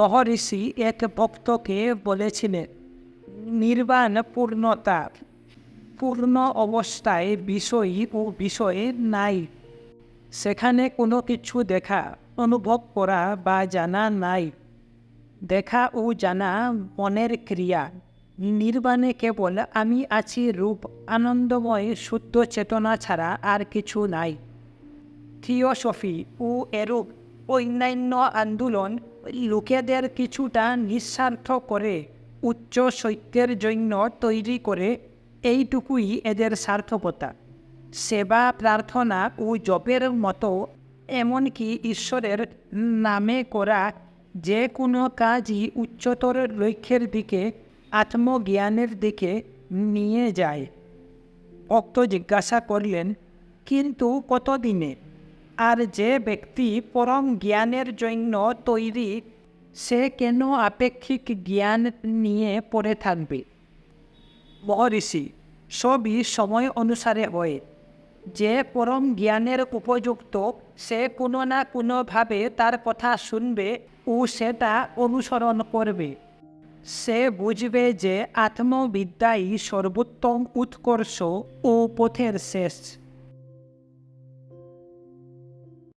মহর্ষি এক ভক্তকে বলেছিলেন, নির্বাণ পূর্ণতা, পূর্ণ অবস্থায় বিষয়ী ও বিষয়ে নাই। সেখানে কোনো কিছু দেখা, অনুভব করা বা জানা নাই। দেখা ও জানা মনের ক্রিয়া। নির্বাণে কেবল আমি আছি রূপ, আনন্দময়, শুদ্ধ চেতনা ছাড়া আর কিছু নাই। থিওসফি ও এরূপ অন্যান্য আন্দোলন লোকেদের কিছুটা নিঃস্বার্থ করে, উচ্চ সত্যের জন্য তৈরি করে, এইটুকুই এদের সার্থকতা। সেবা, প্রার্থনা ও জপের মতো, এমনকি ঈশ্বরের নামে করা যে কোনো কাজই উচ্চতর লক্ষ্যের দিকে, আত্মজ্ঞানের দিকে নিয়ে যায়। ভক্ত জিজ্ঞাসা করলেন, কিন্তু কতদিনে? আর যে ব্যক্তি পরম জ্ঞানের জন্য তৈরি, সে কেন আপেক্ষিক জ্ঞান নিয়ে পড়ে থাকবে? মহর্ষি, সবই সময় অনুসারে হয়। যে পরম জ্ঞানের উপযুক্ত, সে কোনো না কোনোভাবে তার কথা শুনবে ও সেটা অনুসরণ করবে। সে বুঝবে যে আত্মবিদ্যাই সর্বোত্তম উৎকর্ষ ও পথের শেষ।